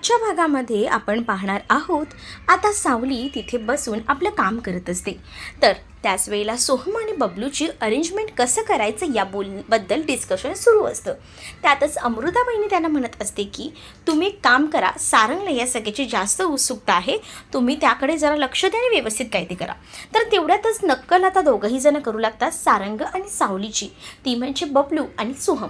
आजच्या भागामध्ये आपण पाहणार आहोत आता सावली तिथे बसून आपलं काम करत असते. तर त्याच वेळेला सोहम आणि बबलूची अरेंजमेंट कसं करायचं या बोलबद्दल डिस्कशन सुरू असतं. त्यातच अमृताबाईंनी त्यांना म्हणत असते की तुम्ही एक काम करा सारंगला या सगळ्याची जास्त उत्सुकता आहे तुम्ही त्याकडे जरा लक्ष द्या आणि व्यवस्थित काय ते करा. तर तेवढ्यातच नक्कल आता दोघंही जणं करू लागतात सारंग आणि सावलीची. ती म्हणजे बबलू आणि सोहम.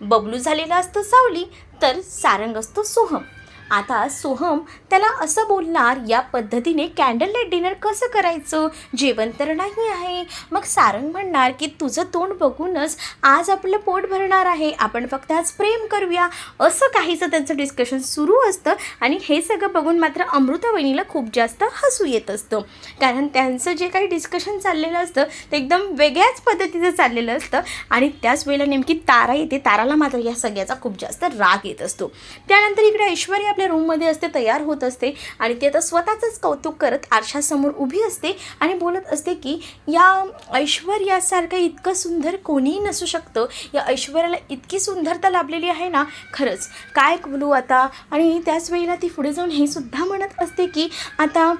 बबलू झालेला असतो सावली तर सारंग असतो सोहम. आता सोहम त्याला असं बोलणार या पद्धतीने कॅन्डल लाइट डिनर कसं करायचं? जेवण तर नाही आहे. मग सारंग म्हणणार की तुझं तोंड बघूनच आज आपलं पोट भरणार आहे. आपण फक्त आज प्रेम करूया. असं काहीचं त्यांचं डिस्कशन सुरू असतं आणि हे सगळं बघून मात्र अमृता वहिनीला खूप जास्त हसू येत असतं. कारण त्यांचं जे काही डिस्कशन चाललेलं असतं ते एकदम वेगळ्याच पद्धतीचं चाललेलं असतं आणि त्याच वेळेला नेमकी तारा येते. ताराला मात्र या सगळ्याचा खूप जास्त राग येत असतो. त्यानंतर इकडे ऐश्वर्या आपल्या रूममध्ये असते तयार होत असते आणि ती आता स्वतःचंच कौतुक करत आरशासमोर उभी असते आणि बोलत असते की या ऐश्वर्यासारखं इतकं सुंदर कोणीही नसू शकतं. या ऐश्वर्याला इतकी सुंदरता लाभलेली आहे ना खरंच. काय बोलू आता? आणि त्याच वेळेला ती पुढे जाऊन हे सुद्धा म्हणत असते की आता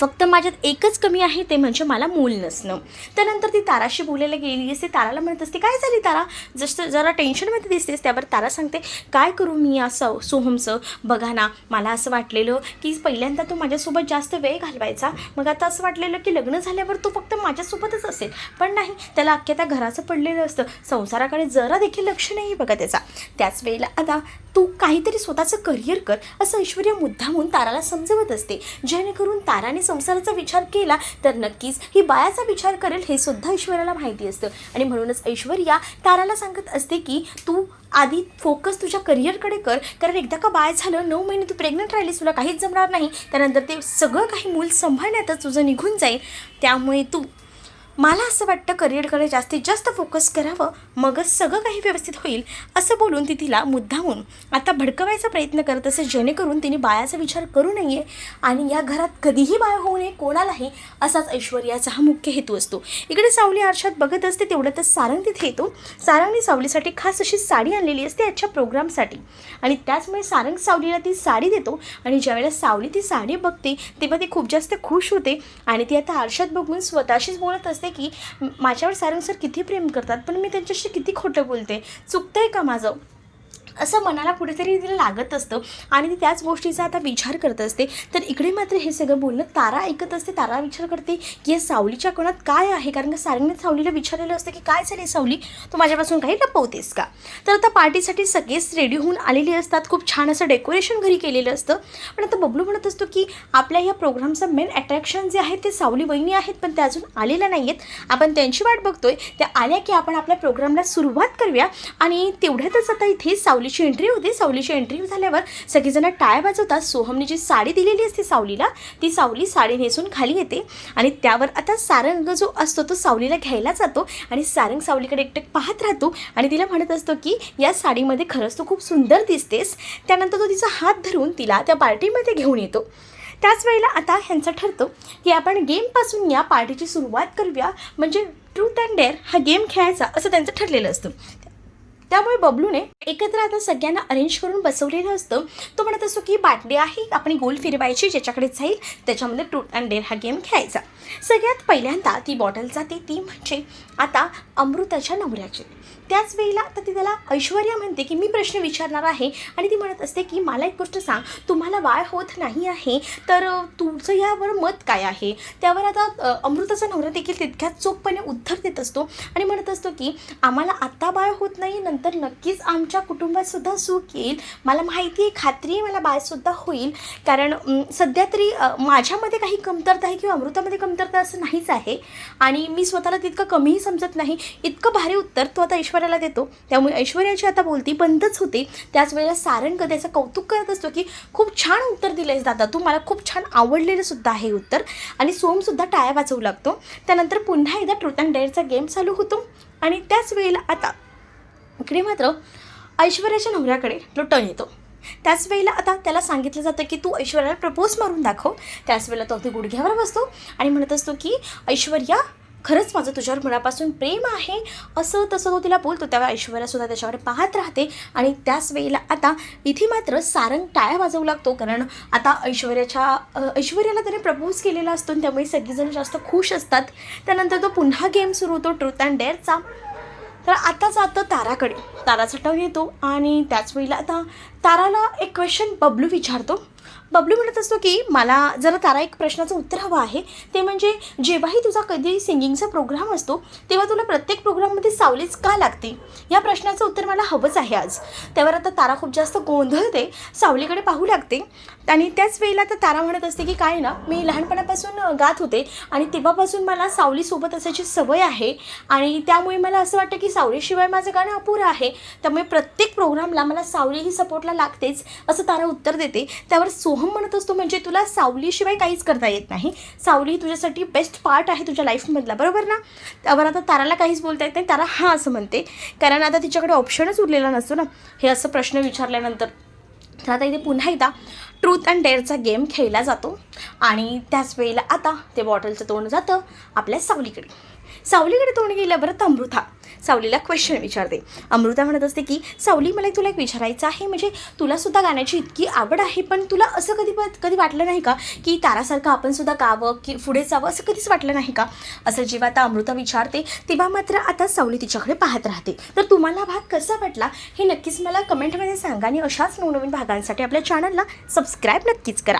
फक्त माझ्यात एकच कमी आहे ते म्हणजे मला मूल नसणं. त्यानंतर ती ताराशी बोलायला गेली असते ताराला म्हणत असते काय झाली तारा? जसं जरा टेन्शनमध्ये दिसतेस त्यावर तारा सांगते काय करू मी असं सोहमचं? बघा ना मला असं वाटलेलं की पहिल्यांदा तो माझ्यासोबत जास्त वेळ घालवायचा. मग आता असं वाटलेलं की लग्न झाल्यावर तो फक्त माझ्यासोबतच असेल. पण नाही त्याला अख्ख्या त्या घराचं पडलेलं असतं. संसाराकडे जरा देखील लक्ष नाही बघा त्याचा. त्याच वेळेला आता तू काहीतरी स्वतःचं करिअर कर असं ऐश्वर्या मुद्दामून ताराला समजवत असते. जेणेकरून ताराने संसाराचा विचार केला तर नक्कीच ही बायाचा विचार करेल हे सुद्धा ऐश्वर्याला माहिती असतं. आणि म्हणूनच ऐश्वर्या ताराला सांगत असते की तू आधी फोकस तुझ्या करिअरकडे कर कारण एकदा का बाय झालं नऊ महिने तू प्रेग्नंट राहिलीस तुला काहीच जमणार नाही. त्यानंतर ते सगळं काही मूल सांभाळण्यातच तुझं निघून जाईल. त्यामुळे तू मला असं वाटतं करिअरकडे जास्तीत जास्त फोकस करावं मगच सगळं काही व्यवस्थित होईल असं बोलून ती तिला मुद्दामून आता भडकवायचा प्रयत्न करत असे जेणेकरून तिने बाळाचा विचार करू नये आणि या घरात कधीही बाळ होऊ नये कोणालाही असाच ऐश्वर्याचा हा मुख्य हेतू असतो. इकडे सावली आरशात बघत असते तेवढ्यातच सारंग तिथे येतो. सारंगने सावलीसाठी खास अशी साडी आणलेली असते आजच्या प्रोग्रामसाठी. आणि त्याचमुळे सारंग सावलीला ती साडी देतो आणि ज्यावेळेला सावली ती साडी बघते तेव्हा ती खूप जास्त खुश होते आणि ती आता आरशात बघून स्वतःशीच बोलत असते की माझ्यावर सारंग सर किती प्रेम करतात पण मी त्यांच्याशी किती खोटं बोलते? चुकतं आहे का माझं? असं मनाला कुठेतरी तिला लागत असतं. आणि ती त्याच गोष्टीचा आता विचार करत असते. तर इकडे मात्र हे सगळं बोलणं तारा ऐकत असते. तारा विचार करते की या सावलीच्या कोणात काय आहे? कारण का सारंगने सावलीला विचारलेलं असतं की काय झाले सावली? तू माझ्यापासून काही लपवतेस का? तर आता पार्टीसाठी सगळेच रेडी होऊन आलेले असतात. खूप छान असं डेकोरेशन घरी केलेलं असतं. पण आता बबलू म्हणत असतो की आपल्या या प्रोग्रामचं मेन अट्रॅक्शन जे आहे ते सावली वहिनी आहेत पण त्या अजून आलेल्या नाही आहेत आपण त्यांची वाट बघतोय. त्या आल्या की आपण आपल्या प्रोग्रामला सुरुवात करूया. आणि तेवढ्यातच आता इथे सावली सावलीची एंट्री होते. सावलीची एंट्री झाल्यावर सगळेजण टाळ्या वाजवतात. सोहमने जी साडी दिलेली असते सावलीला ती सावली साडी नेसून खाली येते. आणि त्यावर आता सारंग जो असतो तो सावलीला घ्यायला जातो आणि सारंग सावलीकडे एकटक पाहत राहतो आणि तिला म्हणत असतो की या साडीमध्ये खरंच तू खूप सुंदर दिसतेस. त्यानंतर तो तिचा हात धरून तिला त्या पार्टीमध्ये घेऊन येतो. त्याच वेळेला आता ह्यांचं ठरतो की आपण गेमपासून या पार्टीची सुरुवात करूया. म्हणजे ट्रूथ अँड डेअर हा गेम खेळायचा असं त्यांचं ठरलेलं असतं. त्यामुळे बबलूने एकत्र आता सगळ्यांना अरेंज करून बसवलेलं असतं. तो म्हणत असतो की बाटली आहे आपण गोल फिरवायची ज्याच्याकडे जाईल त्याच्यामध्ये ट्रूट अँड डेअर हा गेम खेळायचा. सगळ्यात पहिल्यांदा ती बॉटल जाते. ती म्हणजे आता अमृताच्या नवऱ्याची. त्याच वेळेला आता ती त्याला ऐश्वर्या म्हणते की मी प्रश्न विचारणार आहे. आणि ती म्हणत असते की मला एक गोष्ट सांग. तुम्हाला वाय होत नाही आहे तर तुमचं यावर मत काय आहे? त्यावर आता अमृताचा नवरा देखील तितक्याच चोखपणे उत्तर देत असतो आणि म्हणत असतो की आम्हाला आत्ता बाळ होत नाही नंतर नक्कीच आमच्या कुटुंबातसुद्धा सुख येईल. मला माहिती आहे खात्री आहे मला बाळसुद्धा होईल. कारण सध्या तरी माझ्यामध्ये काही कमतरता आहे किंवा अमृतामध्ये कमतरता असं नाहीच आहे. आणि मी स्वतःला तितकं कमीही समजत नाही इतकं भारी उत्तर तो आता ऐश्वर्याला देतो. त्यामुळे ऐश्वर्याची आता बोलती बंदच होते. त्याच वेळेला सारंग त्याचं कौतुक करत असतो की खूप छान उत्तर दिलंयस दादा तू मला खूप छान आवडलेलं सुद्धा आहे उत्तर. आणि सोमसुद्धा टाळ्या वाजवू लागतो. त्यानंतर पुन्हा एकदा ट्रूथ अँड डेअरचा गेम चालू होतो. आणि त्याच वेळेला आता इकडे मात्र ऐश्वर्याच्या नवऱ्याकडे तो टर्न येतो. त्याच वेळेला आता त्याला सांगितलं जातं की तू ऐश्वर्याला प्रपोज मारून दाखव. त्याच वेळेला तो अगदी गुडघ्यावर बसतो आणि म्हणत असतो की ऐश्वर्या खरंच माझं तुझ्यावर मनापासून प्रेम आहे. असं तसं तो तिला बोलतो. तेव्हा ऐश्वर्यासुद्धा त्याच्याकडे पाहत राहते आणि त्याच वेळेला आता इथे मात्र सारंग टाळ्या वाजवू लागतो. कारण आता ऐश्वर्याच्या ऐश्वर्याला त्याने प्रपोज केलेला असतो आणि त्यामुळे सगळेजण जास्त खुश असतात. त्यानंतर तो पुन्हा गेम सुरू होतो. ट्रूथ अँड डेअरचा. तर आता जातं ताराकडे. ताराचा टव येतो आणि त्याच वेळेला आता ताराला एक क्वेश्चन बबलू विचारतो. बबलू म्हणत असतो की मला जरा तारा एक प्रश्नाचं उत्तर हवं आहे. ते म्हणजे जेव्हाही तुझा कधी सिंगिंगचा प्रोग्राम असतो तेव्हा तुला प्रत्येक प्रोग्राममध्ये सावलीच का लागते? या प्रश्नाचं उत्तर मला हवंच आहे आज. त्यावर आता तारा खूप जास्त गोंधळते सावलीकडे पाहू लागते. आणि त्याच वेळेला आता तारा म्हणत असते की काय ना मी लहानपणापासून गात होते आणि तेव्हापासून मला सावलीसोबत असायची सवय आहे. आणि त्यामुळे मला असं वाटतं की सावलीशिवाय माझं गाणं अपुरं आहे. त्यामुळे प्रत्येक प्रोग्रामला मला सावली ही सपोर्टला लागतेच असं तारा उत्तर देते. त्यावर सोहम म्हणत असतो म्हणजे तुला सावलीशिवाय काहीच करता येत नाही. सावली तुझ्यासाठी बेस्ट पार्ट आहे तुझ्या लाईफमधला बरोबर ना? त्यावर आता ताराला काहीच बोलता येत नाही तारा हां असं म्हणते. कारण आता तिच्याकडे ऑप्शनच उरलेला नसतो ना. हे असं प्रश्न विचारल्यानंतर तर आता इथे पुन्हा एकदा ट्रूथ अँड डेअरचा गेम खेळला जातो. आणि त्याच वेळेला आता ते बॉटलचं तोंड जातं आपल्या सावलीकडे. सावलीकडे तोंड गेल्याबरोबर तर अमृता सावलीला क्वेश्चन विचारते. अमृता म्हणत असते की सावली मला तुला एक विचारायचं आहे. म्हणजे तुलासुद्धा गाण्याची इतकी आवड आहे पण तुला असं कधी कधी वाटलं नाही का की तारासारखं आपण सुद्धा गावं की पुढे जावं असं कधीच वाटलं नाही का? असं जेव्हा आता अमृता विचारते तेव्हा मात्र आता सावली तिच्याकडे पाहत राहते. तर तुम्हाला भाग कसा वाटला? हे नक्कीच मला कमेंटमध्ये सांगा आणि अशाच नवनवीन भागांसाठी आपल्या चॅनलला सबस्क्राईब नक्कीच करा.